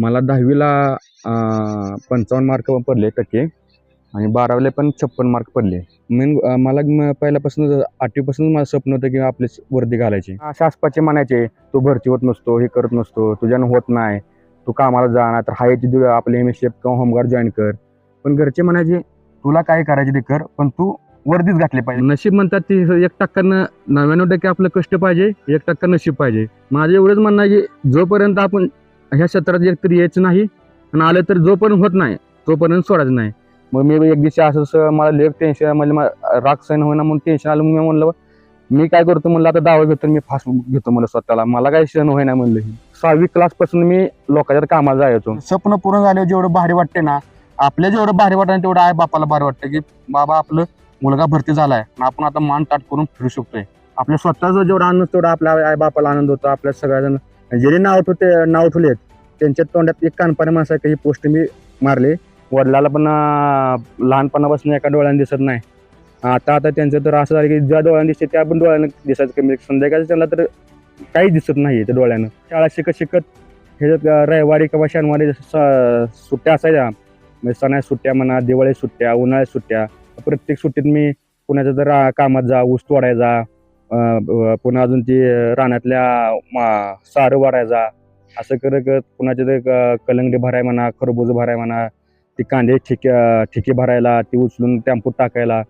मला दहावीला पंचावन्न मार्क पडले टक्के आणि बारावीला पण छप्पन मार्क पडले. मेन मला म- पहिल्यापासून आठवीपासून माझं स्वप्न होतं की आपले वर्दी घालायची. अशा आसपासचे म्हणायचे तू भरती होत नसतो हे करत नसतो तुझ्यानं होत नाही तू कामाला जा ना तर हायची आपले एम एस एफ किंवा होमगार्ड जॉईन कर. पण घरचे म्हणायचे तुला काय करायचे ते कर पण तू वर्दीच घातली पाहिजे. नशीब म्हणतात ती एक टक्क्यानं नव्याण्णव टक्के आपलं कष्ट पाहिजे एक टक्का नशीब पाहिजे. माझं एवढंच म्हणणं आहे की जोपर्यंत आपण ह्या क्षेत्रात एकतरी यायचं नाही आणि आलं तर जोपर्यंत होत नाही तोपर्यंत सोडायचं नाही. मग मी एक दिवशी असं मला लेख टेन्शन म्हणजे मला राग सहन होईना म्हणून टेन्शन आलं मग मी म्हणलं मी काय करतो म्हणलं आता दावा घेतो मी फास्ट घेतो म्हणलं स्वतःला. मला काय सहन होईना म्हणलं सहावी क्लासपासून मी लोकांच्या कामाला जायचो. स्वप्न पूर्ण झाले जेवढं भारी वाटते ना आपल्या जेवढं भारी वाटतं तेवढं आई बापाला भारी वाटतं की बाबा आपलं मुलगा भरती झालाय आपण आता मान ताट करून फिरू शकतोय. आपल्या स्वतःचं जेवढा आनंद तेवढा आपल्या आई बापाला आनंद होतो आपल्या सगळ्याजण. जरी नाव ठेवते नाव ठेवलेत त्यांच्या तोंडात एक कानपाने माणसाची ही पोस्ट मी मारली. वडिलाला पण लहानपणापासून एका डोळ्याने दिसत नाही. आता आता त्यांचं तर असं झालं की ज्या डोळ्याने दिसते त्या पण डोळ्यानं दिसायचं कमी संध्याकाळचं त्यांना तर काही दिसत नाही त्या डोळ्यानं. शाळा शिकत शिकत हे रविवारी किंवा शनिवारी स- सुट्ट्या असायच्या म्हणजे सणा सुट्ट्या म्हणा दिवाळी सुट्ट्या उन्हाळ्यात सुट्ट्या प्रत्येक सुट्टीत मी कुणाच्या तर कामात जा ऊस तोडायचा पुन्हा अजून ती रानातल्या मा- सारं वाढायचा. असं करत करत पुण्याच्या ते क- कलंगडी भराय म्हणा खरबूज भराय म्हणा ती कांदे ठिके ठिके भरायला ती उचलून टॅम्पूत टाकायला.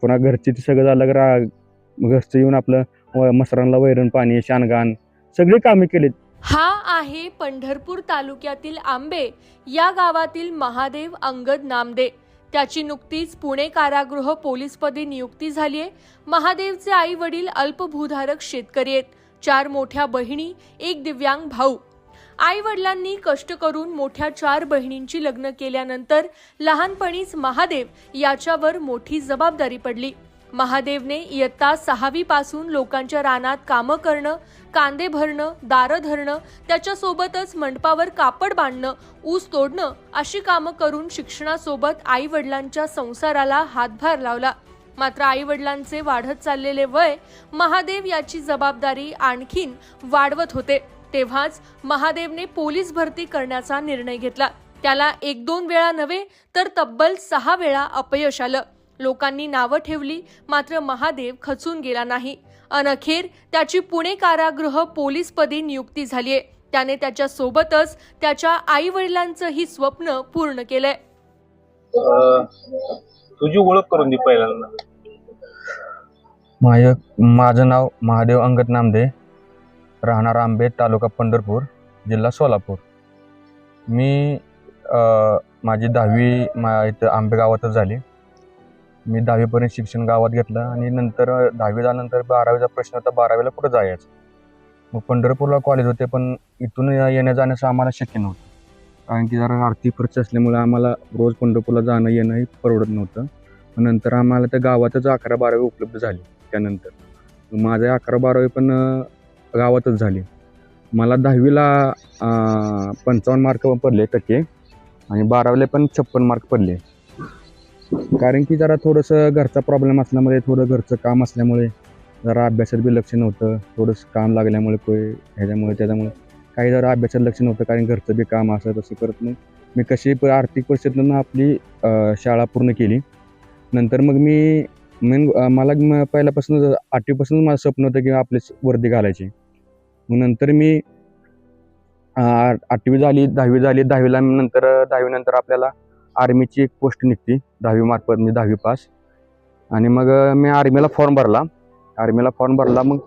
पुन्हा घरची ती सगळं झालं की रा- घरचं येऊन आपलं व- मसरांना वैरण पाणी शानगान सगळी कामे केली हा आहे पंढरपूर तालुक्यातील आंबे. या गावातील महादेव अंगद नामदे त्याची नुकतीच पुणे कारागृह पोलीसपदी नियुक्ती झालीय महादेवचे आई वडील अल्पभूधारक शेतकरी आहेत. चार मोठ्या बहिणी एक दिव्यांग भाऊ. आई वडिलांनी कष्ट करून मोठ्या चार बहिणींची लग्न केल्यानंतर लहानपणीच महादेव याच्यावर मोठी जबाबदारी पडली. महादेवने इयत्ता सहावी पासून लोकांच्या रानात कामं करणं कांदे भरणं दारं धरणं त्याच्यासोबतच मंडपावर कापड बांधणं ऊस तोडणं अशी कामं करून शिक्षणासोबत आई वडिलांच्या संसाराला हातभार लावला. मात्र आई वडिलांचे वाढत चाललेले वय महादेव याची जबाबदारी आणखीन वाढवत होते. तेव्हाच महादेवने पोलीस भरती करण्याचा निर्णय घेतला. त्याला एक दोन वेळा नव्हे तर तब्बल सहा वेळा अपयश आलं. लोकांनी नावं ठेवली मात्र महादेव खचून गेला नाही. अनअखेर त्याची पुणे कारागृह पोलीसपदी नियुक्ती झालीय. त्याने त्याच्या सोबतच त्याच्या आई वडिलांचंही स्वप्न पूर्ण केलंय. अं, तुझी ओळख करून दे पहिल्यांदा. माझं माझं नाव महादेव अंगत नामदे. राहणार आंबे तालुका पंढरपूर जिल्हा सोलापूर. मी अ, माझी दहावी मा इथं आंबे गावातच झाली. मी दहावीपर्यंत शिक्षण गावात घेतलं आणि नंतर दहावी झाल्यानंतर बारावीचा प्रश्न होता बारावीला कुठं जायचं? मग पंढरपूरला कॉलेज होते पण इथून येण्या जाण्याचं आम्हाला शक्य नव्हतं. कारण की जरा आर्थिक खर्च असल्यामुळे आम्हाला रोज पंढरपूरला जाणं येणंही परवडत नव्हतं. नंतर आम्हाला त्या गावातच अकरा बारावी उपलब्ध झाली त्यानंतर. माझे माझं अकरा बारावी पण गावातच झाली. मला दहावीला पंचावन्न मार्क पडले टक्के आणि बारावीला पण छप्पन मार्क पडले. कारण की जरा थोडंसं घरचा प्रॉब्लेम असल्यामुळे थोडं घरचं काम असल्यामुळे जरा अभ्यासात बी लक्ष नव्हतं. थोडंसं काम लागल्यामुळे कोय ह्याच्यामुळे त्याच्यामुळे काही जरा अभ्यासात लक्ष नव्हतं कारण घरचं बी काम असं तसं करत मग मी कशी प- आर्थिक परिस्थितीनं आपली शाळा पूर्ण केली. नंतर मग मी मेन मला म- पहिल्यापासून आठवीपासूनच माझं स्वप्न होतं की आपली वर्दी घालायची. मग नंतर मी आठवी झाली दहावी झाली दहावीला नंतर दहावीनंतर आपल्याला आर्मीची एक पोस्ट निघते दहावी मार्फत म्हणजे दहावी पास. आणि मग मी आर्मीला फॉर्म भरला. आर्मीला फॉर्म भरला मग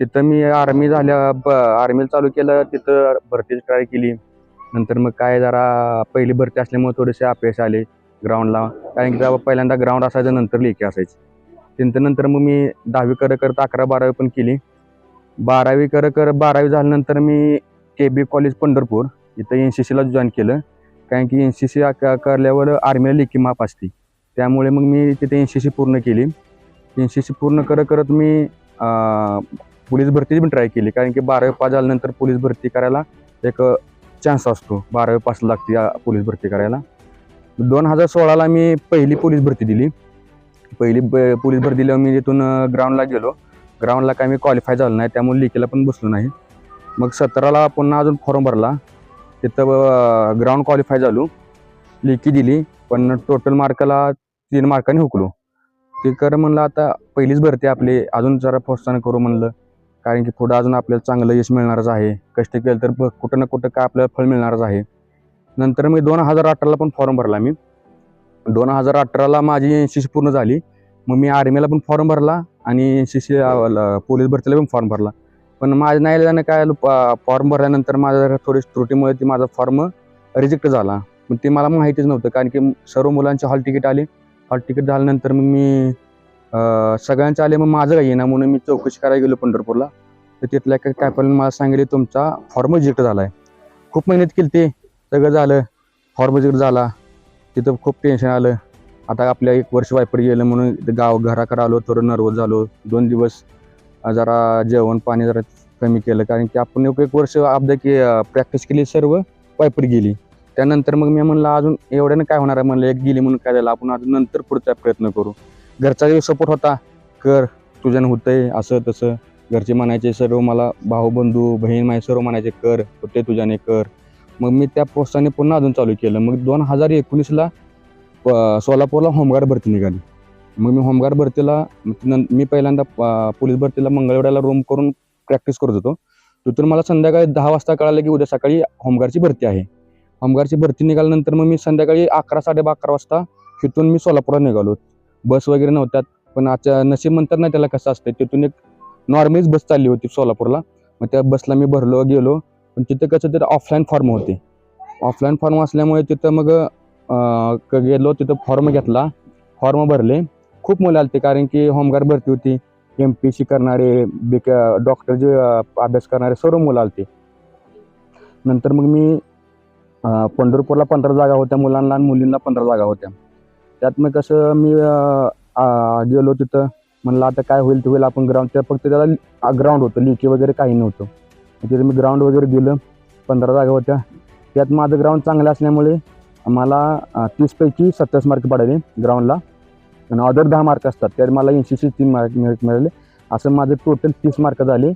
तिथं मी आर्मी झाल्या ब आर्मीला चालू केलं तिथं भरतीची ट्राय केली. नंतर मग काय जरा पहिली भरती असल्यामुळे थोडेसे अपयश आले ग्राउंडला कारण की जेव्हा पहिल्यांदा ग्राउंड असायचं नंतर लेखी असायची. त्यानंतर नंतर मग मी दहावी करत करत अकरा बारावी पण केली. बारावी करत करत बारावी झाल्यानंतर मी के बी कॉलेज पंढरपूर इथं एन सी सीला जॉईन केलं. कारण की एन सी सी करल्यावर आर्मीला लेखी माप असते. त्यामुळे मग मी तिथे एन सी सी पूर्ण केली. एन सी सी पूर्ण करत करत मी पोलीस भरतीची पण ट्राय केली. कारण की बारावी पास झाल्यानंतर पोलीस भरती करायला एक चान्स असतो. बारावी पास लागते पोलीस भरती करायला. दोन हजार सोळाला मी पहिली पोलीस भरती दिली. पहिली ब- पोलीस भरती दिल्यावर मी तिथून ग्राउंडला गेलो. ग्राउंडला काय मी क्वालिफाय झालो नाही त्यामुळे लिखीला पण बसलो नाही. मग सतराला पुन्हा अजून फॉर्म भरला. तिथं ग्राउंड क्वालिफाय झालो. लेखी दिली पण टोटल मार्काला तीन मार्काने हुकलो. ते कर म्हणलं आता पहिलीच भरती आपली. अजून जरा प्रोत्साहन करू म्हणलं. कारण की पुढं अजून आपल्याला चांगलं यश मिळणारच आहे. कष्ट केलं तर कुठं ना कुठं काय आपल्याला फळ मिळणारच आहे. नंतर मी दोन हजार अठराला पण फॉर्म भरला मी. दोन हजार अठराला माझी एन सी सी पूर्ण झाली. मग मी आर्मीला पण फॉर्म भरला आणि एन सी सी पोलीस भरतीला पण फॉर्म भरला. पण माझ्या नाही झाल्यानं काय फॉर्म भरल्यानंतर माझ्या थोडी त्रुटीमुळे ती माझा फॉर्म रिजेक्ट झाला. पण ते मला माहितीच नव्हतं कारण की सर्व मुलांचे हॉल तिकीट आले. हॉल तिकीट झाल्यानंतर मग मी सगळ्यांचे आले मग माझं काही येईना म्हणून मी चौकशी करायला गेलो पंढरपूरला. तर तिथल्या काय कॅपलने मला सांगितले तुमचा फॉर्म रिजेक्ट झाला आहे खूप मेहनत केली ते. सगळं झालं फॉर्म रिजेक्ट झाला. तिथं खूप टेन्शन आलं. आता आपल्या एक वर्ष वायपर गेलं म्हणून गाव घराकडे आलो थोडं नर्वस झालो. दोन दिवस जरा जेवण पाणी जरा कमी केलं कारण की आपण एक वर्ष आपदा की प्रॅक्टिस केली सर्व वायपर गेली. त्यानंतर मग मी म्हणलं अजून एवढ्यानं काय होणार आहे? म्हणलं एक गेली म्हणून काय झालं? आपण अजून नंतर पुढचा प्रयत्न करू. घरचा सपोर्ट होता कर तुझ्यानं होतंय असं तसं. घरचे म्हणायचे सर्व मला भाऊ बंधू बहीण माझे सर्व म्हणायचे कर होते तुझ्याने कर. मग मी त्या प्रोत्साहाने पुन्हा अजून चालू केलं. मग दोन हजार एकोणीसला प- सोलापूरला होमगार्ड भरती निघाली. मग मी होमगार्ड भरतीला मी पहिल्यांदा पोलीस भरतीला मंगळवेड्याला रूम करून प्रॅक्टिस करत होतो. तिथून मला संध्याकाळी दहा वाजता कळालं की उद्या सकाळी होमगार्डची भरती आहे. होमगार्डची भरती निघाल्यानंतर मग मी संध्याकाळी अकरा साडे अकरा वाजता तिथून मी सोलापूरला निघालो. बस वगैरे नव्हत्यात पण आजच्या नशीब म्हणतात ना त्याला कसं असतं तिथून एक नॉर्मलीच बस चालली होती सोलापूरला. मग त्या बसला मी भरलो गेलो. पण तिथं कसं तर ऑफलाईन फॉर्म होते. ऑफलाईन फॉर्म असल्यामुळे तिथं मग गेलो तिथं फॉर्म घेतला. फॉर्म भरले. खूप मुलं आलते कारण की होमगार्ड भरती होती. एम पी सी करणारे बेक डॉक्टर जे अभ्यास करणारे सर्व मुलं आलते. नंतर मग मी पंढरपूरला पंधरा जागा होत्या मुलांना आणि मुलींना पंधरा जागा होत्या. त्यात मग कसं मी गेलो तिथं. म्हणलं आता काय होईल ते होईल आपण ग्राउंड त्या फक्त त्याला ग्राउंड होतं लिकी वगैरे काही नव्हतं. तिथे मी ग्राउंड वगैरे गेलं पंधरा जागा होत्या. त्यात माझं ग्राउंड चांगलं असल्यामुळे मला तीसपैकी सत्तावीस मार्क पडाले ग्राउंडला आणि अदर दहा मार्क असतात. त्यात मला ऐंशी सी तीन मार्क मिळत मिळाले. असं माझं टोटल तीस मार्क झाले.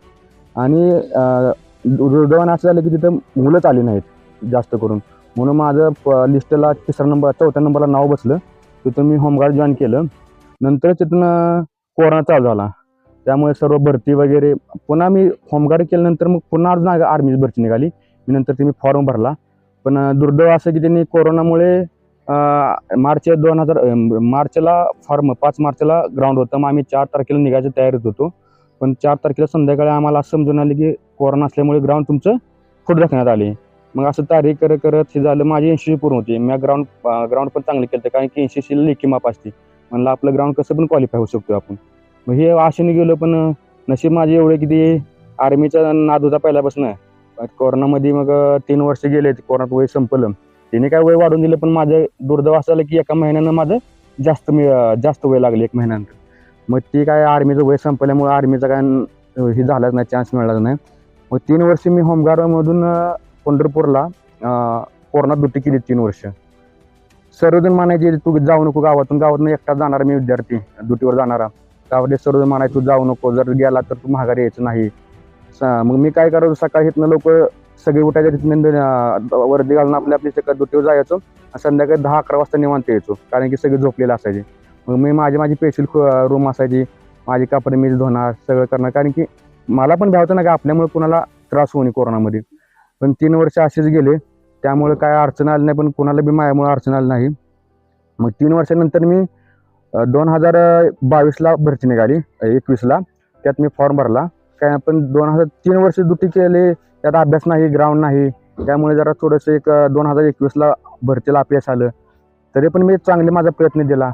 आणि अं, दुर्दैवानं असं झालं की तिथं मुलंच आली नाहीत जास्त करून. म्हणून माझं प- लिस्टला तिसरा नंबर चौथ्या नंबरला नाव बसलं. तिथून मी होमगार्ड जॉईन केलं. नंतर तिथून कोरोना चालू झाला. त्यामुळे सर्व भरती वगैरे पुन्हा मी होमगार्ड केल्यानंतर मग पुन्हा अर्ज आर्मीची भरती निघाली. मी नंतर ते मी फॉर्म भरला. पण दुर्दैव असं की त्यांनी कोरोनामुळे मार्च दोन हजार मार्चला फॉर्म पाच मार्चला ग्राउंड होतं. मग आम्ही चार तारखेला निघायच्या तयारीत होतो. पण चार तारखेला संध्याकाळी आम्हाला असं समजून आले की कोरोना असल्यामुळे ग्राउंड तुमचं पुढे ढकलण्यात आले. मग असं तारीख करत करत हे झालं. माझी ऐंशी पूर्ण होती. मी ग्राउंड ग्राउंड पण चांगलं केलं कारण की एन सी सीला लेखी माप असते. म्हणलं आपलं ग्राउंड कसं पण क्वालिफाय होऊ शकतो आपण. मग हे आशेने गेलो पण नशीब माझे एवढे की ते आर्मीचा नाद होता पहिल्यापासून. कोरोनामध्ये मग तीन वर्ष गेले. कोरोनात वय संपलं. तिने काय वय वाढून दिलं पण माझं दुर्दैव असं आलं की एका महिन्यानं माझं जास्त मी जास्त वय लागले एक महिन्यानंतर. मग ती काय आर्मीचं वय संपल्यामुळे आर्मीचा काय हे झालाच नाही चान्स मिळाला नाही. मग तीन वर्ष मी होमगार्डमधून पंढरपूरला अं, कोरोनात ड्युटी केली तीन वर्ष. सर्वजण म्हणायचे तू जाऊ नको गावातून गावातून एकटा जाणार मी विद्यार्थी ड्युटीवर जाणारा. गावातले सर्वजण म्हणायचे तू जाऊ नको जर गेला तर तू माघारी यायचं नाही. स- मग मी काय करायचो सकाळी इथनं लोक सगळे उठायच्या तिथून वर्दी घालून आपल्या आपली सकाळ दुटीवर जायचो. आणि संध्याकाळी दहा अकरा वाजता निवांत यायचो. कारण की सगळे झोपलेले असायचे. मग मी माझी माझी पेशील रूम असायची. माझी कपडे मीच धुणार सगळं करणार कारण की मला पण भ्यावतं ना का आपल्यामुळे कुणाला त्रास होऊ नये कोरोनामध्ये. पण तीन वर्ष असेच गेले. त्यामुळे काय अडचण आली नाही पण कुणाला बी माझ्यामुळे अडचण आली नाही. मग तीन वर्षानंतर मी दोन हजार बावीसला भरती निघाली एकवीसला. त्यात मी फॉर्म भरला. काय पण दोन हजार तीन वर्ष दुटी केले त्यात अभ्यास नाही ग्राउंड नाही. त्यामुळे जरा थोडंसं एक दोन हजार एकवीसला भरतीला अपयश आलं. तरी पण मी चांगले माझा प्रयत्न दिला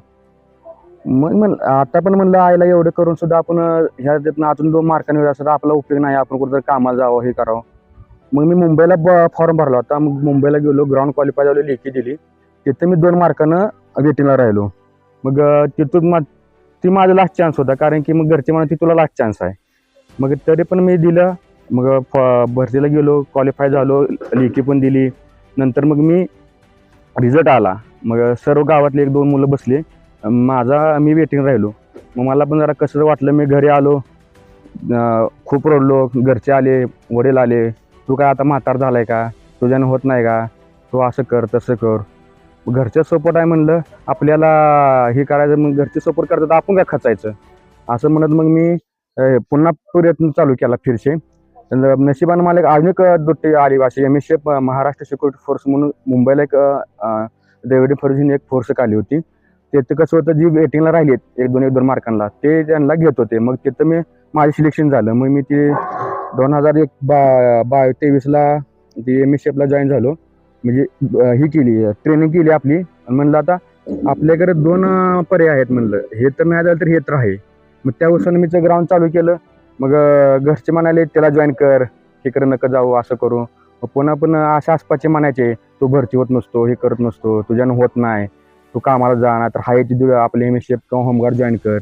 मग म्हण आता पण म्हणलं आईला एवढं करून सुद्धा आपण ह्या त्यातनं अजून दोन मार्कांनी असं आपला उपयोग नाही. आपण कुठं कामाला जावं हे करावं. मग मी मुंबईला फॉर्म भरला होता. मग मुंबईला गेलो ग्राउंड क्वालिफाय झालो लेखी दिली. तिथं मी दोन मार्कानं वेटिंगला राहिलो. मग तिथून मा ती माझा लास्ट चान्स होता. कारण की मग घरचे म्हणा ती तुला लास्ट चान्स आहे. मग तरी पण मी दिलं. मग भरतीला गेलो क्वालिफाय झालो लेखी पण दिली. नंतर मग मी रिझल्ट आला. मग सर्व गावातले एक दोन मुलं बसले. माझा मी वेटिंग राहिलो. मग मला पण जरा कसं वाटलं मी घरी आलो. खूप रडलो. घरचे आले वडील आले. तू काय आता म्हातार झालाय का? तुझ्यानं होत नाही का? तू असं कर तसं कर. घरच्या सपोर्ट आहे म्हणलं आपल्याला हे करायचं मग घरचे सपोर्ट करतात तर आपण काय खचायचं? असं म्हणत मग मी पुन्हा प्रयत्न चालू केला फिरशे. नशिबानं मला एक आधुनिक एक दुट्टी आली अशी M S F Maharashtra security force म्हणून मुंबईला एक देवडी फर्जीने एक फोर्स आली होती. तिथं कसं होतं जी वेटिंगला राहिली एक दोन एक दोन मार्कांना. ते त्यांना घेत होते. मग तिथं मी माझं सिलेक्शन झालं. मग मी ते दोन हजार एक बा बा तेवीसला ती एम एस एफला जॉईन झालो. म्हणजे ही केली ट्रेनिंग केली आपली. म्हणलं आता आपल्याकडे दोन पर्याय आहेत म्हणलं. हे तर नाही झालं तर हे तर आहे. मग त्या वर्षानं मी ग्राउंड चालू केलं मग घरचे म्हणाले त्याला जॉईन कर. तिकडे नका जाऊ असं करू. पुन्हा पण असे आसपासचे म्हणायचे तू भरती होत नसतो हे करत नसतो तुझ्यानं होत नाही. तू कामाला जा ना तर हाय तिथे आपले एम एस एफ किंवा होमगार्ड जॉईन कर.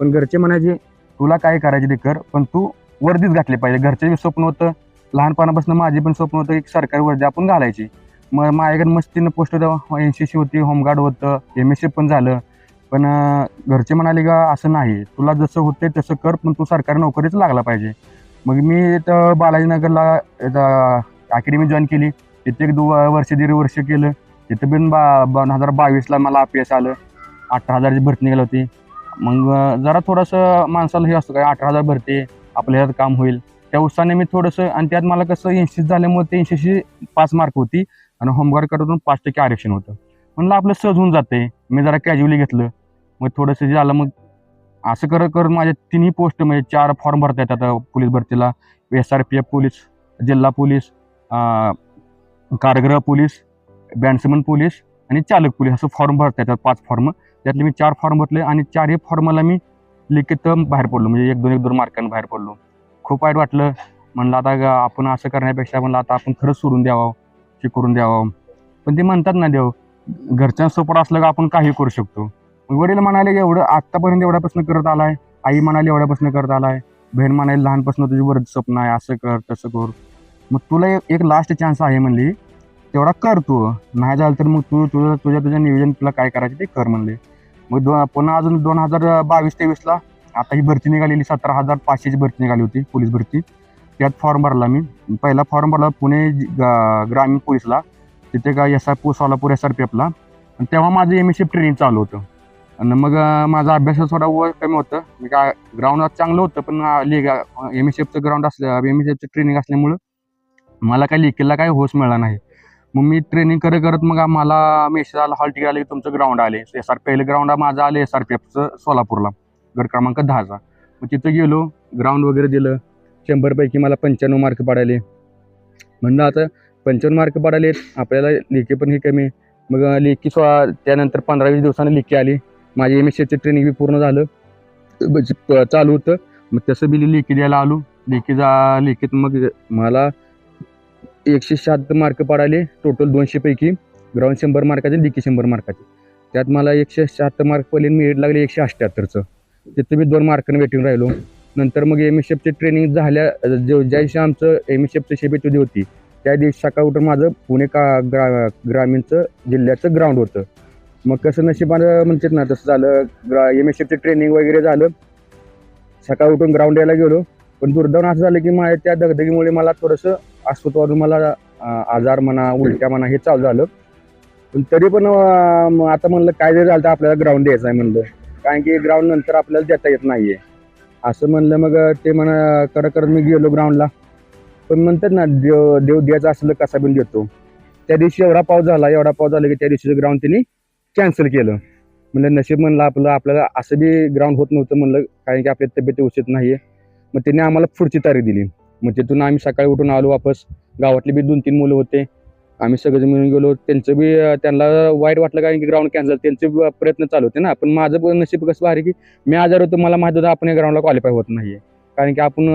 पण घरचे म्हणायचे तुला काय करायचे ते कर पण तू वर्दीच घातली पाहिजे. घरचे स्वप्न होतं लहानपणापासून माझे पण स्वप्न होतं एक सरकारी वर्दी आपण घालायची. मग माझ्याकडे मस्तीनं पोस्ट होतं एन सी सी होती होमगार्ड होतं एम एस एफ पण झालं. पण घरचे म्हणाले का असं नाही. तुला जसं होते तसं कर पण तू सरकारी नोकरीच लागला पाहिजे. मग मी इथं बालाजीनगरला अकॅडमी जॉईन केली. तिथे एक दो वर्ष दीड वर्ष केलं. तिथं पण बा दोन हजार बावीसला मला अपयश आलं. अठरा हजारची भरती निघाली होती. मग जरा थोडंसं माणसाला हे असतं काय अठरा हजार भरती आपल्या ह्यात काम होईल. त्या उत्साहाने मी थोडंसं आणि त्यात मला कसं ऐंशी झाल्यामुळे ते ऐंशीशी पाच मार्क होती. आणि होमगार्ड करतून पाच टक्के आरक्षण होतं. म्हणलं आपलं सहज होऊन जाते मी जरा कॅज्युअली घेतलं. मग थोडंसं जे झालं मग असं करत करत माझ्या तिन्ही पोस्ट म्हणजे चार फॉर्म भरता येतात आता police भरतीला. S R P F police जिल्हा पोलीस कारगृह पोलीस बँडसमन पोलीस आणि चालक पोलीस असं फॉर्म भरता येतात पाच फॉर्म त्यातले मी चार फॉर्म भरले आणि चारही फॉर्मला मी लिखित बाहेर पडलो म्हणजे एक दोन एक दोन मार्कांना बाहेर पडलो. खूप वाईट वाटलं. म्हणलं आता आपण असं करण्यापेक्षा म्हणलं आता आपण खरंच सोडून द्यावं हे करून द्यावं. पण ते म्हणतात ना देव घरच्या असलं का आपण काही करू शकतो? वडील म्हणाले की एवढं आत्तापर्यंत एवढ्यापासून करत आलाय. आई म्हणाली एवढ्यापासून करत आलाय. बहीण म्हणाली लहानपासून तुझी वरद स्वप्न आहे असं कर तसं कर. मग तुला एक- लास्ट चान्स आहे म्हणली. तेवढा कर तू. नाही झालं तर मग तू तुझं तुझ्या तुझ्या नियोजन तुला काय करायचं ते कर म्हणले. मग दो पुन्हा अजून दोन हजार बावीस तेवीसला आता ही भरती निघालेली सतरा हजार पाचशेची भरती निघाली होती पोलीस भरती. त्यात फॉर्म भरला मी. पहिला फॉर्म भरला पुणे ग्रामीण पोलीसला. तिथे का एस आर पो सोलापूर एस आर पी एफला आणि तेव्हा माझं एम एस एफ ट्रेनिंग चालू होतं. आणि मग माझा अभ्यास थोडा वर कमी होतं. मी काय ग्राउंड चांगलं होतं पण एम एस एफचं ग्राउंड असल्या एम एस एफचं ट्रेनिंग असल्यामुळं मला काय लिकेला काही होश मिळाला नाही. मग मी ट्रेनिंग करत करत मग आम्हाला मेसेज आला हॉल आले की तुमचं ग्राउंड आले. एस आर पहिलं ग्राउंड माझं आलं एस आर पी एफचं सोलापूरला गट क्रमांक दहाचा. मग तिथं गेलो ग्राउंड वगैरे दिलं शंभरपैकी मला पंच्याण्णव मार्क पडाले. म्हणलं आता पंच्याण्णव मार्क पडाले आपल्याला लेखी पण हे कमी. मग लेखी सोळा त्यानंतर पंधरा वीस दिवसानं लेखी आली. माझे एम एस सीचं ट्रेनिंग बी पूर्ण झालं. म्हणजे चालू होतं. मग तसं बी लेखी द्यायला आलो. लेखी जा लेखीत मग मला एकशे शहात्तर मार्क पडाले. टोटल दोनशेपैकी ग्राउंड शंभर मार्काचे लेखी शंभर मार्काचे त्यात मला एकशे शहात्तर मार्क पडले मेरिट लागले एकशे अठ्ठ्याहत्तरचं तिथं मी दोन मार्काने वेटिंग राहिलो. नंतर मग एम एस एफची ट्रेनिंग झाल्या जे ज्या दिवशी आमचं एम एस एफचं शिबिर होती त्या दिवशी सकाळ उठून माझं पुणे का ग्रा ग्रामीणचं जिल्ह्याचं ग्राउंड होतं. मग कसं नशिबानं म्हणतात ना तसं झालं ग्रा एम एस एफचं ट्रेनिंग वगैरे झालं सकाळ उठून ग्राउंड यायला गेलो. पण दुर्दैवानं असं झालं की माझ्या त्या दगदगीमुळे मला थोडंसं अस्तित्वातून मला आजार म्हणा उलट्या म्हणा हे चालू झालं. पण तरी पण मग आता म्हणलं काय जरी झालं तर आपल्याला ग्राउंड द्यायचं आहे म्हणलं. कारण की ग्राउंड नंतर आपल्याला देता येत नाहीये. असं म्हणलं मग ते म्हणा करत करत मी गेलो ग्राउंडला पण म्हणतात ना देव देव द्यायचं असलं कसा पण देतो. त्या दिवशी एवढा पाऊस झाला एवढा पाऊस झाला की त्या दिवशीचं ग्राउंड त्यांनी कॅन्सल केलं. म्हणलं नशीब म्हणलं आपलं आपल्याला असं बी ग्राउंड होत नव्हतं म्हणलं कारण की आपल्या तब्येत उचित नाही आहे मग त्यांनी आम्हाला पुढची तारीख दिली. मग तिथून आम्ही सकाळी उठून आलो वापस. गावातले बी दोन तीन मुलं होते. आम्ही सगळेजण मिळून गेलो. त्यांचं बी त्यांना वाईट वाटलं कारण की ग्राउंड कॅन्सल त्यांचे प्रयत्न चालू होते ना. पण माझं पण नशीब कसं भारी की मी आजार होतो मला माहिती होतं आपण या ग्राउंडला क्वालिफाय होत नाहीये. कारण की आपण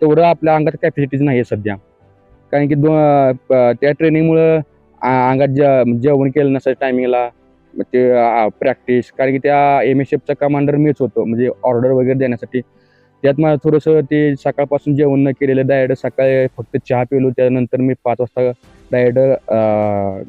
तेवढं आपल्या अंगात कॅपॅसिटीज नाही आहे सध्या. कारण की दो त्या ट्रेनिंगमुळं अंगात जे जेवण केलं नसायचं टायमिंगला ते प्रॅक्टिस कारण की त्या एम एस एफचा कमांडर मीच होतो. म्हणजे ऑर्डर वगैरे देण्यासाठी. त्यात मला थोडंसं ते सकाळपासून जेवण न केलेलं डायरेक्ट सकाळी फक्त चहा पिलो. त्यानंतर मी पाच वाजता डायरेक्ट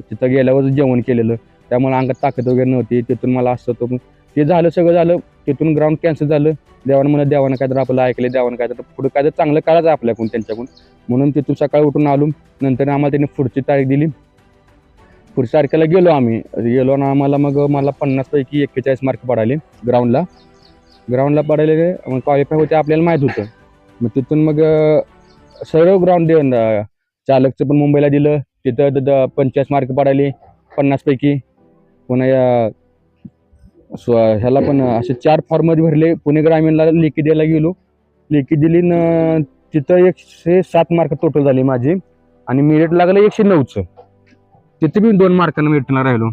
तिथं गेल्यावर जेवण केलेलं. त्यामुळे अंगात ताकद वगैरे नव्हती. तिथून मला असं होतं ते झालं सगळं झालं. तिथून ग्राउंड कॅन्सल झालं. देवानं म्हणत देवानं काय तर आपलं ऐकलं देवानं काय तर पुढं काय तर चांगलं करायचं आपल्याकडून त्यांच्याकडून. म्हणून तिथून सकाळी उठून आलो. नंतर आम्हाला त्यांनी पुढची तारीख दिली. पुढच्या तारखेला गेलो आम्ही. गेलो ना आम्हाला मग मला पन्नासपैकी एक्केचाळीस मार्क पडाले ग्राउंडला ग्राउंडला पडायले मग क्वालिफाय होते आपल्याला माहीत होतं. मग तिथून मग सर्व ग्राउंड देऊन चालकचं पण मुंबईला दिलं. तिथं द- द- पंचेचाळीस मार्क पडायले पन्नासपैकी पुन्हा या स्व ह्याला पण असे चार फॉर्ममध्ये भरले. पुणे ग्रामीणला लेखी द्यायला गेलो. लेखी दिली न तिथं एकशे सात मार्क टोटल झाली माझी. आणि मेरिट लागलं एकशे नऊचं. तिथे मी दोन मार्कानं भेटणार राहिलो.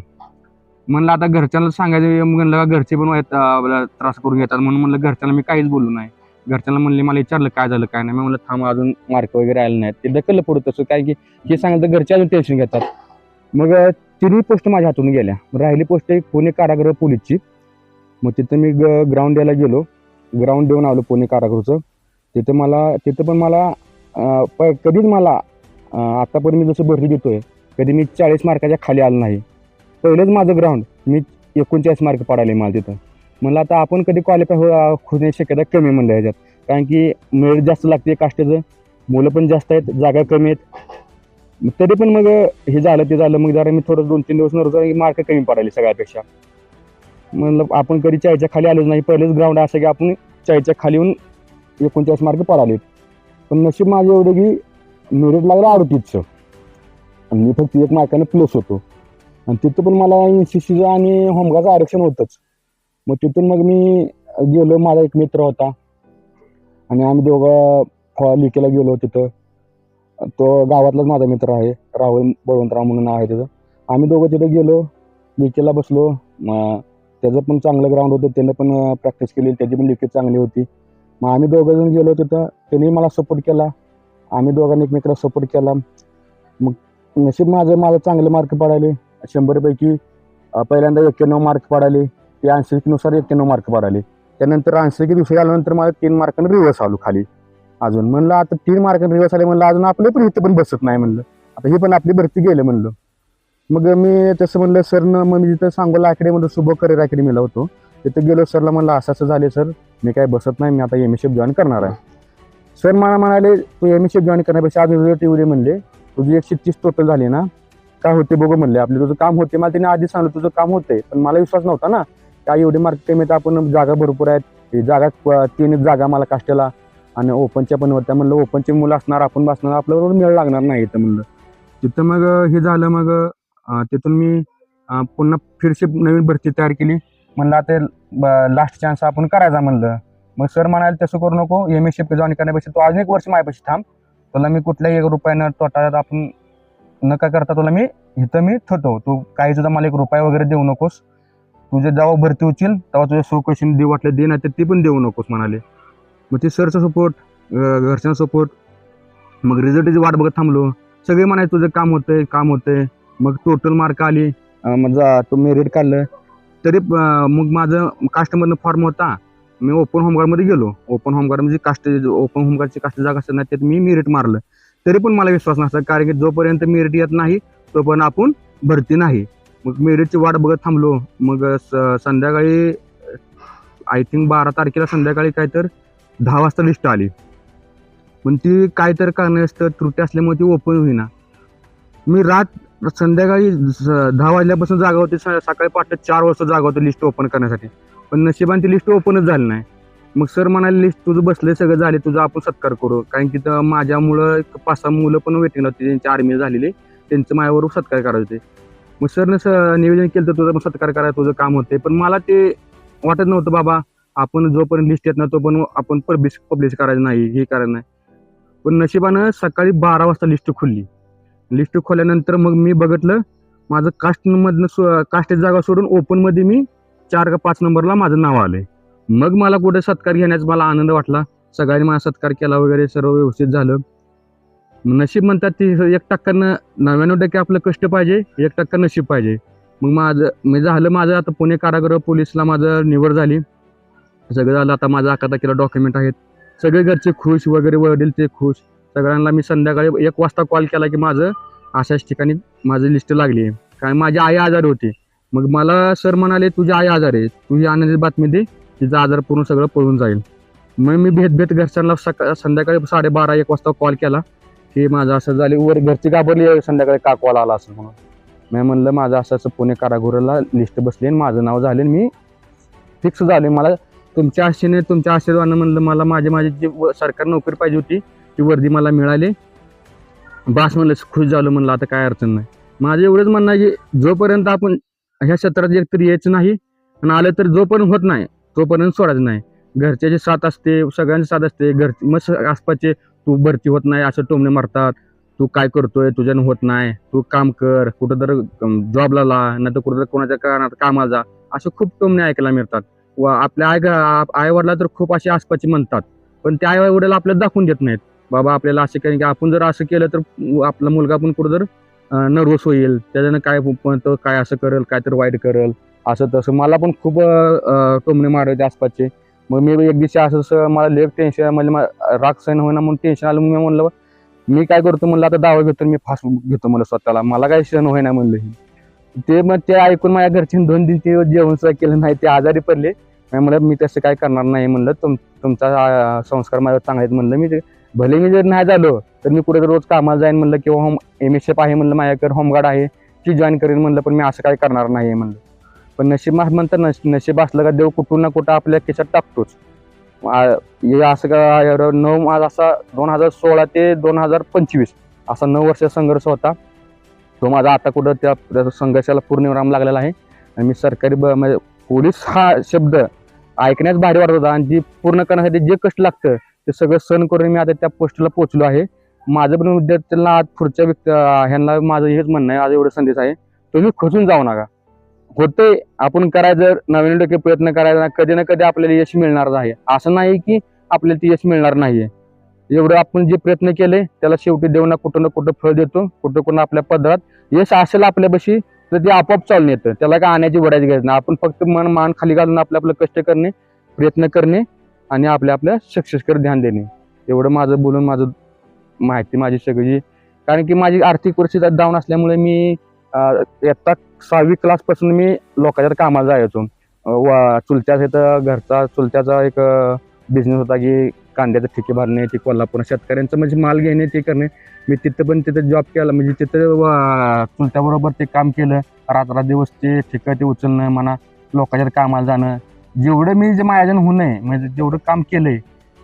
म्हणलं आता घरच्यांना सांगायचं म्हणलं का घरचे पण येत- त्रास करून घेतात. म्हणून म्हणलं घरच्यांना मी काहीच बोललो नाही. घरच्यांना म्हणले मला विचारलं काय झालं काय नाही. मी म्हणलं थांब अजून मार्क वगैरे आले नाहीत. ते ढकललं पुढं तसं काय की हे सांगितलं घरचे अजून टेन्शन घेतात. मग तिन्ही पोस्ट माझ्या हातून गेल्या. राहिली पोस्ट एक पुणे कारागृह पोलीसची. मग तिथं मी ग्राउंड द्यायला गेलो. ग्राउंड देऊन आलो पुणे कारागृहचं. तिथं मला तिथं पण मला प कधीच मला आतापर्यंत मी जसं भरती देतोय कधी मी चाळीस मार्काच्या खाली आलो नाही. पहिलंच माझं ग्राउंड मी एकोणचाळीस मार्क पडाले मला तिथं. म्हणलं आता आपण कधी क्वालिफाय हो होण्याची शक्यता कमी म्हणलं ह्याच्यात. कारण की मेळ जास्त लागते काष्टाचं मुलं पण जास्त आहेत जागा कमी आहेत. मग तरी पण मग हे झालं ते झालं मग जरा मी थोडं दोन तीन दिवस नव्हतं मार्क कमी पडायले सगळ्यापेक्षा. म्हणलं आपण कधी चाळीच्या खाली आलोच नाही पहिलेच ग्राउंड असं की आपण चाळीच्या खाली येऊन एकोणचाळीस मार्क पडाले पण नशीब माझं एवढं की मेरिट लागलं अडतीसचं. आणि मी फक्त एक मार्काने प्लस होतो. आणि तिथं पण मला एन सी सीचं आणि होमगाचं आरक्षण होतंच. मग तिथून मग मी गेलो माझा एक मित्र होता. आणि आम्ही दोघं फॉ लिकेला गेलो तिथं. तो गावातलाच माझा मित्र आहे राहुल बळवंतराव म्हणून आहे त्याचं. आम्ही दोघं तिथं गेलो लिकेला बसलो. त्याचं पण चांगलं ग्राउंड होतं त्यानं पण प्रॅक्टिस केली त्याची पण लिकेज चांगली होती. मग आम्ही दोघं जण गेलो तिथं. त्यांनी मला सपोर्ट केला. आम्ही दोघांनी एकमेकाला सपोर्ट केला. मग नशीब माझं माझं चांगले मार्क पडाले शंभरपैकी पहिल्यांदा एक्क्याण्णव मार्क पडाले ते ऐंशीनुसार एक्क्याण्णव मार्क पडाले त्यानंतर ऐंशी दिवशी आल्यानंतर मला तीन मार्कानं रिव्हर्स आलो खाली. अजून म्हणलं आता तीन मार्कानं रिव्हर्स आले म्हणलं अजून आपले पण इथं पण बसत नाही म्हणलं. आता हे पण आपली भरती गेलं म्हणलं. मग मी तसं म्हणलं सरनं मग मी तिथं सांगोला अकॅडमीमध्ये शुभ करिअर अकॅडमीला होतो. तिथं गेलो सरला म्हणलं असं असं झाले सर. मी काय बसत नाही मी आता एम एस एफ जॉईन करणार आहे. सर मला म्हणाले तू एम एस एफ जॉईन करण्यापेक्षा आज टी व्ही म्हणले. तुझी एकशे तीस टोटल झाली ना काय होते बघू म्हणले. आपले तुझं काम होते. मला तिने आधी सांगितलं तुझं काम होते पण मला विश्वास नव्हता ना. काय एवढे मार्क कमी आहेत आपण जागा भरपूर आहेत. जागा तीन जागा मला काष्टाला आणि ओपनच्या पण होत्या म्हणलं ओपनची मुलं असणार आपण बसणार आपल्याबरोबर मेळ लागणार नाही इथं म्हणलं. तिथं मग हे झालं मग तिथून मी पुन्हा फिरशी नवीन भरती तयार केली. म्हणलं आता लास्ट चान्स आपण करायचा म्हणलं. मग सर म्हणाले तसं करू नको एम एस जॉईन करण्यापेक्षा तू अजून एक वर्ष माझ्यापाशी थांब. तुला मी कुठल्याही एक रुपयानं तोटा आपण नका करता तुला मी इथं मी ठेवतो. तू काही सुद्धा मला एक रुपया वगैरे देऊ नकोस. तुझे जेव्हा भरती होतील तेव्हा तुझ्या सो दे देऊ वाटले दे नाही तर ती पण देऊ नकोस म्हणाले. मग ते सरचा सपोर्ट घरच्यांचा सपोर्ट मग रिझल्टची वाट बघत थांबलो. सगळे म्हणायचे तुझं काम होतंय काम होतंय. मग टोटल मार्क आली. अं, मग जा तो मेरिट काढलं. तरी मग माझं कास्टमधनं फॉर्म होता. मी ओपन होमगार्डमध्ये गेलो. ओपन होमगार्ड म्हणजे कास्ट ओपन होमगार्डची कास्ट जागा असतात ना त्यात मी मेरिट मारलं. तरी पण मला विश्वास नसता कारण की जोपर्यंत मेरिट येत नाही तोपर्यंत आपण भरती नाही. मग मेरिटची वाट बघत थांबलो. मग स- संध्याकाळी आय थिंक बारा तारखेला संध्याकाळी काय तर दहा वाजता लिस्ट आली. पण ती काय तर कारणास्तव त्रुटी असल्यामुळे ती ओपन होईना. मी रात संध्याकाळी दहा वाजल्यापासून जागा होती स- सकाळी पाठ चार वाजता जागा होती लिस्ट ओपन करण्यासाठी. पण नशिबांची लिस्ट ओपनच झाली नाही. मग सर म्हणाले लिस्ट तुझं बसले सगळं झाले तुझं आपण सत्कार करू. कारण की तर माझ्यामुळं एक पाच सहा मुलं पण वेटिंगला होती त्यांची आर्मी झालेली. त्यांचं माझ्याबरोबर सत्कार करायचे मग सरनं स नियोजन केलं तर तुझं सत्कार करायचं तुझं काम होते पण मला ते वाटत नव्हतं बाबा आपण जोपर्यंत लिस्ट येत नाही तोपर्यंत आपण पब्लिश पब्लिश करायचं नाही हे करायचं नाही. पण नशिबानं सकाळी बारा वाजता लिस्ट खुलली. लिस्ट खोल्यानंतर मग मी बघितलं माझं कास्टमधनं सो कास्टेज जागा सोडून ओपनमध्ये मी चार का पाच नंबरला माझं नाव आलंय. मग मला कुठे सत्कार घेण्याचा मला आनंद वाटला. सगळ्यांनी माझा सत्कार केला वगैरे सर्व व्यवस्थित झालं. नशीब म्हणतात ती एक टक्क्यानं नव्याण्णव टक्के आपलं कष्ट पाहिजे एक टक्का नशीब पाहिजे. मग माझं मी झालं माझं आता पुणे कारागृह पोलीसला माझं निवड झाली. सगळं झालं आता माझं अकरा तारखेला डॉक्युमेंट आहेत. सगळे घरचे खुश वगैरे वडील ते खुश. सगळ्यांना मी संध्याकाळी एक वाजता कॉल केला की माझं अशाच ठिकाणी माझी लिस्ट लागली आहे. कारण माझी आई आजारी होती. मग मला सर म्हणाले तुझी आई आजार आहे. तुझी आनंदी बातमी दे. तिचा आजार पूर्ण सगळं पळून जाईल. मग मी भेट भेट घरच्यांना सकाळ संध्याकाळी साडेबारा एक वाजता कॉल केला की माझं असं झाले वर घरची घाबरली संध्याकाळी का कॉल आला असं म्हणून. मी म्हणलं माझं असं असं पुणे कारागृहाला लिस्ट बसली आणि माझं नाव झाले मी फिक्स झाले मला तुमच्या आशेने तुमच्या आशीर्वादानं म्हणलं मला माझी माझी जी व- सरकारी नोकरी पाहिजे होती ती वर्दी मला मिळाली. बास म्हणलं खुश झालो म्हणलं आता काय अडचण नाही. माझं एवढंच म्हणणं आहे की जोपर्यंत आपण ह्या क्षेत्रात एकतरी यायचं नाही. आणि आलं तर जोपर्यंत होत नाही तोपर्यंत सोडायचं नाही. घरच्याची साथ असते सगळ्यांची साथ असते. घर मग आसपासचे तू भरती होत नाही असं टोमणे मारतात. तू काय करतोय? तुझ्यानं होत नाही. तू काम कर कुठं तर जॉबला ला नाही तर कुठं तर कोणाच्या कारणात कामाला जा. असे खूप टोमणे ऐकायला मिळतात. व आपल्या आई आईवडला तर खूप असे आसपासचे म्हणतात. पण त्या आई आपल्याला दाखवून देत नाहीत. बाबा आपल्याला असं कारण की आपण जर असं केलं तर आपला मुलगा पण कुठं जर नर्वस होईल. त्याच्यानं काय तो काय असं करेल काय तर वाईट करेल असं तसं. मला पण खूप टोमणे मारायचे आसपासचे. मग मी एक दिवशी असं असं मला लेफ टेन्शन म्हणजे मला राग सहन होईना म्हणून टेन्शन आलं. मग मी म्हणलं मी काय करतो म्हणलं आता दावा घेतो मी फास घेतो म्हणलं स्वतःला. मला काय सहन होईना म्हणलं ते मग ते ऐकून माझ्या घरचे दोन दिन दिवस जेवण सुद्धा केलं नाही. ते आजारी पडले. म्हणलं मी तसं काय करणार नाही म्हणलं. तुम तुमचा संस्कार माझ्यावर चांगला आहेत म्हणलं मी. ते- भले मी जर नाही झालो तर मी कुठे रोज कामाला जाईन म्हणलं किंवा होम एम एस एफ आहे म्हणलं माझ्याकडे होमगार्ड आहे ती जॉईन करेन म्हणलं पण मी असं काय करणार नाही म्हणलं. पण नशीब मा- म्हणतात नश नशीब असलं का देव कुठून ना कुठं आपल्या खिशात टाकतोच. असं का एवढं नऊ माझ असा दोन हजार सोळा ते दोन हजार पंचवीस असा नऊ वर्ष संघर्ष होता. तो माझा आता कुठं त्या त्या संघर्षाला पूर्णविराम लागलेला आहे. आणि मी सरकारी ब म्हणजे पोलीस हा शब्द ऐकण्यास भारी वाटत होता. आणि जी पूर्ण करण्यासाठी जे कष्ट लागतं ते सगळं सण करून मी आता त्या पोस्टला पोहोचलो आहे. माझं पण विद्यार्थ्यांना आज पुढच्या व्यक्ती ह्यांना माझं हेच म्हणणं आहे. आज एवढं संदेश आहे. तुम्ही खचून जाऊ नका. होतंय. आपण करायचं नवीन टक्के प्रयत्न करायचा कधी ना कधी आपल्याला यश मिळणार आहे. असं नाही की आपल्याला ते यश मिळणार नाहीये. एवढं आपण जे प्रयत्न केले त्याला शेवटी देऊ ना कुठं ना कुठं फळ देतो. कुठं कुठं आपल्या पदरात यश असेल आपल्यापाशी तर ते आपोआप चालून येतं. त्याला काय आणायची वडायची गरज नाही. आपण फक्त मन मान खाली घालून आपलं आपलं कष्ट करणे प्रयत्न करणे आणि आपल्या आपल्या सक्सेसकडे ध्यान देणे. एवढं माझं बोलून माझं माहिती माझी सगळी. कारण की माझी आर्थिक परिस्थिती डाऊन असल्यामुळे मी अं, इयत्ता सहावी क्लासपासून मी लोकांच्या कामाला जायचो. अं, चुलत्याच इथं घरचा चुलत्याचा एक बिझनेस होता की कांद्याचं ठिके भरणे ते कोल्हापूर शेतकऱ्यांचं म्हणजे माल घेणे ते करणे. मी तिथं पण तिथं जॉब केला. म्हणजे तिथं चुलत्याबरोबर ते काम केलं. रात्र दिवस ते ठिकं ते उचलणं म्हणा लोकांच्या कामाला जाणं. जेवढं मी जे माझ्याजन होऊ नये म्हणजे जेवढं काम केलंय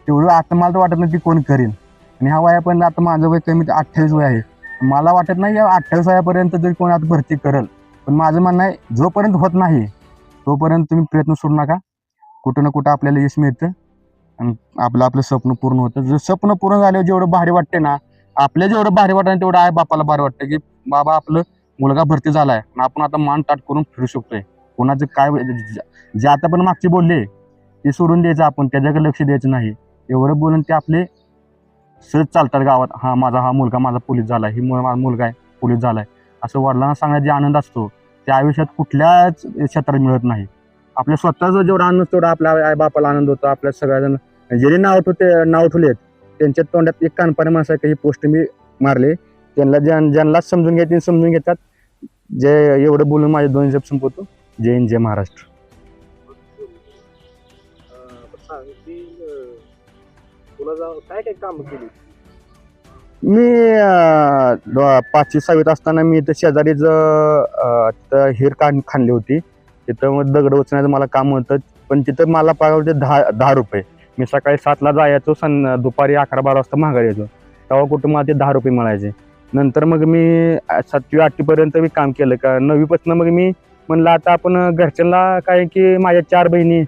तेवढं आता मला तर वाटत नाही की कोण करेन. आणि हा वयापर्यंत आता माझं वय कमी अठ्ठावीस वय आहे. मला वाटत नाही या अठ्ठावीस वयापर्यंत जरी कोणी आता भरती करेल पण माझं म्हणणं आहे जोपर्यंत होत नाही तोपर्यंत तुम्ही प्रयत्न सोडू नका. कुठं ना कुठं आपल्याला यश मिळतं. आणि आपलं आपलं स्वप्न पूर्ण होतं. जर स्वप्न पूर्ण झाल्यावर जेवढं भारी वाटते ना आपल्या जेवढं भारी वाटतं तेवढं आई बापाला भारी वाटतं की बाबा आपलं मुलगा भरती झालाय. आणि आपण आता मान ताट करून फिरू शकतोय. कोणाचं काय जे आता पण मागचे बोलले ते सोडून द्यायचं आपण त्याच्याकडे लक्ष द्यायचं नाही. एवढं बोलून ते आपले सहज चालतात गावात. हा माझा हा मुलगा माझा पोलीस झाला ही माझा मुलगा आहे पोलीस झाला आहे असं वडिलांना सांगण्यात जे आनंद असतो त्या आयुष्यात कुठल्याच क्षेत्रात मिळत नाही. आपल्या स्वतःचा जेवढा आनंद असतो तेवढा आपल्या आई बापाला आनंद होतो. आपल्या सगळ्याजण ज्यांनी नाव ठेवते नाव ठेवलेत त्यांच्या तोंडात एक कानपाने माणसाची ही पोस्ट मी मारले. त्यांना ज्यांना समजून घ्यायचे समजून घेतात जे एवढं बोलून माझे दोन जप संपवतो. जय हिंद जय महाराष्ट्र. काय काय काम केली मी पाचवी सहावीत असताना मी इथं शेजारीच तिथं हिर काढ खाणली होती. तिथं मग दगड उचण्याचं मला काम होतं. पण तिथं मला पगार होते दहा दहा रुपये. मी सकाळी सातला जायचो सं दुपारी अकरा बारा वाजता माघारी यायचो. तेव्हा कुठं मला ते दहा रुपये मिळायचे. नंतर मग मी सातवी आठवीपर्यंत मी काम केलं. का नववीपासून मग मी म्हणलं आता आपण घरच्यांना काय की माझ्या चार बहिणी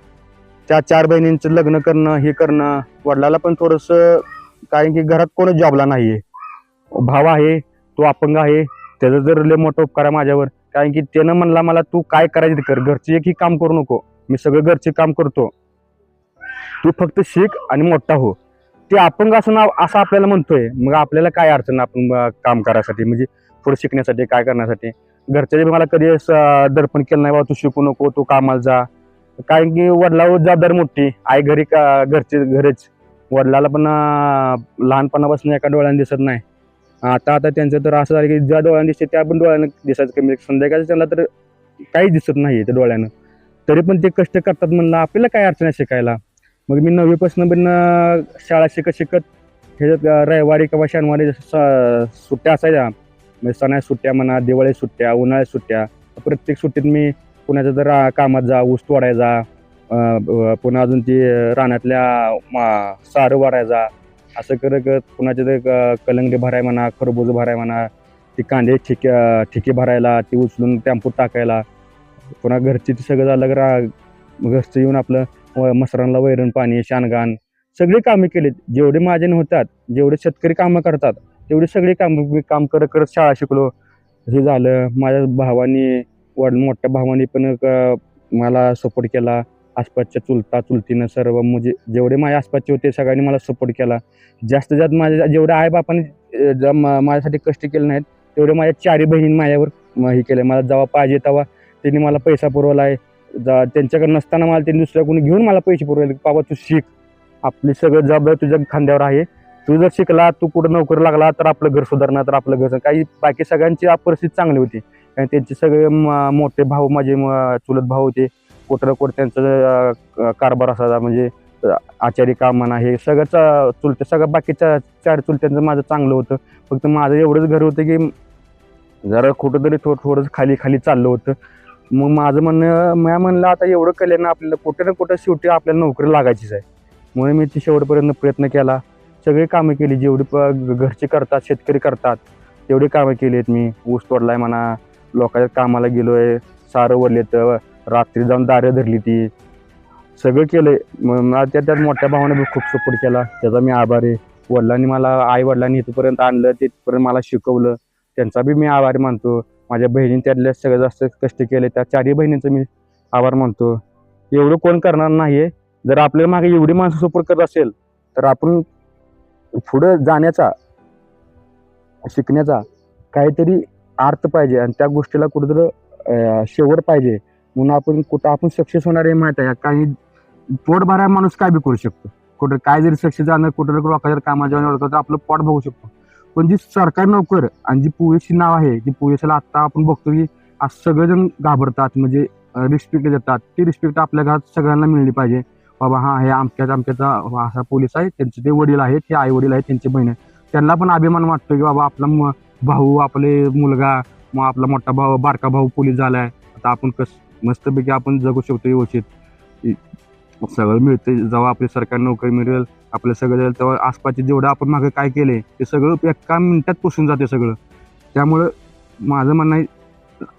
त्या चार बहिणींचं लग्न करणं हे करणं वडिलाला पण थोडंसं कारण की घरात कोणच जॉबला नाहीये. भाव आहे तो अपंग आहे त्याचा जर लय मोठा उपकार आहे माझ्यावर कारण की त्यानं म्हणला मला तू काय करायचं कर घरचे एकही काम करू नको मी सगळं घरचे काम करतो. तू फक्त शिक आणि मोठा हो. ते अपंग असं ना असं आपल्याला म्हणतोय मग आपल्याला काय अडचण आपण काम करायसाठी म्हणजे पुढे शिकण्यासाठी काय करण्यासाठी? घरच्याने मला कधी असं दर्पण केलं नाही बाबा तू शिकू नको तू कामाला जा. कारण की वडिलावर जबाबदारी मोठी. आई घरी का घरचे घरीच. वडिलाला पण लहानपणापासून एका डोळ्याने दिसत नाही. आता आता त्यांचं तर असं झालं की ज्या डोळ्याने दिसते त्या पण डोळ्याने दिसायचं कमी संध्याकाळचं त्यांना तर काही दिसत नाही त्या डोळ्यानं. तरी पण ते कष्ट करतात म्हणलं आपल्याला काय अडचण आहे शिकायला? मग मी नववीपासून पण शाळा शिकत शिकत ह्याच्यात रविवारी किंवा शनिवारी जसं स- सुट्ट्या असायच्या म्हणजे सणाच्या सुट्ट्या म्हणा दिवाळी सुट्ट्या उन्हाळ्यात सुट्ट्या प्रत्येक सुट्टीत मी कुणाच्या तर रा- कामात जा ऊस तोडायचा पुन्हा अजून ती रानातल्या मा- सारं वाढायचा असं करत करत कुणाच्या तर कलंगडे कलंगडी भराय म्हणा खरबूज भराय म्हणा ती कांदे ठिके ठिके भरायला ती उचलून टॅम्पूत टाकायला पुन्हा घरची ती सगळं झालं की रा घरचं येऊन आपलं व- मसरांना वैरण पाणी शानगान सगळी कामे केलीत. जेवढे माझ्याने होतात जेवढे शेतकरी कामं करतात तेवढी सगळी काम मी काम करत करत शाळा शिकलो. हे झालं. माझ्या भावानी वड मोठ्या भावानी पण क- मला सपोर्ट केला. आसपासच्या चुलता चुलतीनं सर्व म्हणजे जेवढे माझ्या आसपासचे होते सगळ्यांनी मला सपोर्ट केला. जास्त जास्त माझ्या जेवढे आईबापाने मा- माझ्यासाठी कष्ट केले नाहीत तेवढे माझ्या चारी बहिणी माझ्यावर हे केलं. मला जेव्हा पाहिजे तेव्हा त्यांनी मला पैसा पुरवला आहे जा- त्यांच्याकडे नसताना मला त्यांनी दुसऱ्या कोणी घेऊन मला पैसे पुरवले. बाबा तू शिक. आपली सगळं जबाबदारी तुझ्या खांद्यावर आहे. तू जर शिकला तू कुठं नोकरी लागला तर आपलं घर सुधारणार तर आपलं घर काही बाकी सगळ्यांची परिस्थिती चांगली होती. कारण त्यांचे सगळे म- मोठे भाऊ माझे म- चुलत भाऊ होते. कुठं कुठं त्यांचं कारभार असायचा. म्हणजे आचारी काम म्हणा हे सगळं चुलते सगळं बाकीच्या चार चुलत्यांचं माझं चांगलं होतं. फक्त माझं एवढंच घर होतं की जरा कुठंतरी थोडं थोडंसं खाली खाली चाललं होतं. मग माझं म्हणणं म्या म्हणलं आता एवढं कल्याण ना आपल्याला कुठे ना कुठं शेवटी आपल्याला नोकरी लागायचीच आहे. म्हणून मी ती शेवटपर्यंत प्रयत्न केला. सगळी कामं केली जेवढी प- घरचे करतात शेतकरी करतात तेवढी कामं केली आहेत मी. ऊस तोडलाय म्हणा लोकांच्या कामाला गेलोय सारं वरलेत तर रात्री जाऊन दारं धरली ती. सगळं केलंय. मग मला त्या त्यात मोठ्या भावाने बी खूप सपोर्ट केला. त्याचा मी आभारी आहे. वडिलांनी मला आई वडिलांनी इथपर्यंत आणलं तिथपर्यंत मला शिकवलं. त्यांचा बी मी आभारी मानतो. माझ्या बहिणी त्यातल्या सगळ्यात जास्त कष्ट केले. त्या चारही बहिणींचं मी आभार मानतो. एवढं कोण करणार नाही जर आपल्याला मागे एवढी माणसं सपोर्ट करत असेल तर आपण पुढं जाण्याचा शिकण्याचा काहीतरी अर्थ पाहिजे आणि त्या गोष्टीला कुठंतरी शेवट पाहिजे. म्हणून आपण कुठं आपण सक्सेस होणार हे माहीत आहे. काही पोट भराय माणूस काय बी करू शकतो. कुठं काय जरी सक्सेस जाणं कुठं जर लोकांच्या कामाच्या तर आपलं पोट बघू शकतो. पण जी सरकारी नोकर आणि जी पोलीसची नाव आहे जी पोलिसाला आता आपण बघतो की आज सगळेजण घाबरतात. म्हणजे रिस्पेक्ट देतात. ती रिस्पेक्ट आपल्या घरात सगळ्यांना मिळली पाहिजे. बाबा हा हे आमक्याच आमक्याचा असा पोलीस आहे. त्यांचे ते वडील आहेत हे आई वडील आहेत त्यांची बहीण आहे. त्यांना पण अभिमान वाटतो की बाबा आपला म- भाऊ आपले मुलगा मग आपला मोठा भाऊ बारका भाऊ पोलीस झालाय. आता आपण कस मस्तपैकी आपण जगू शकतो व्यवस्थित. इ- सगळं मिळते जेव्हा आपली सरकारी नोकरी मिळेल आपलं सगळं जाईल तेव्हा आसपासचे जेवढं आपण मागे काय केले ते सगळं एका मिनिटात पुसून जाते सगळं. त्यामुळं माझं म्हणणं आहे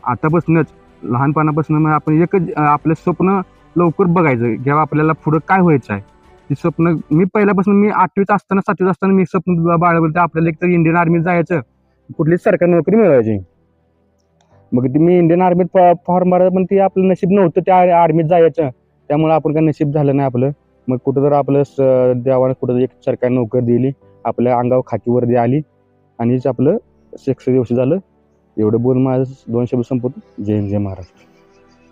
आतापासूनच लहानपणापासून मग आपण एकच आपलं स्वप्न लवकर बघायचं जेव्हा आपल्याला पुढं काय व्हायचं आहे. ते स्वप्न मी पहिल्यापासून मी आठवीत असताना सातवीत असताना मी स्वप्न बाळगलं तर आपल्याला एक तर इंडियन आर्मीत जायचं. कुठली सरकारी नोकरी मिळवायची. मग ती मी इंडियन आर्मीत फॉर्म भरायचं पण ते आपलं नशीब नव्हतं त्या आर्मीत जायचं. त्यामुळे आपण काय नशीब झालं नाही आपलं. मग कुठं तर आपलं स- देवाने कुठं एक सरकारी नोकरी दिली आपल्या अंगावर खाकी आली आणि आपलं सक्सेस दिवशी झालं. एवढं बोल माझं दोन शब्द संपवतो. जय हिंद जय महाराष्ट्र.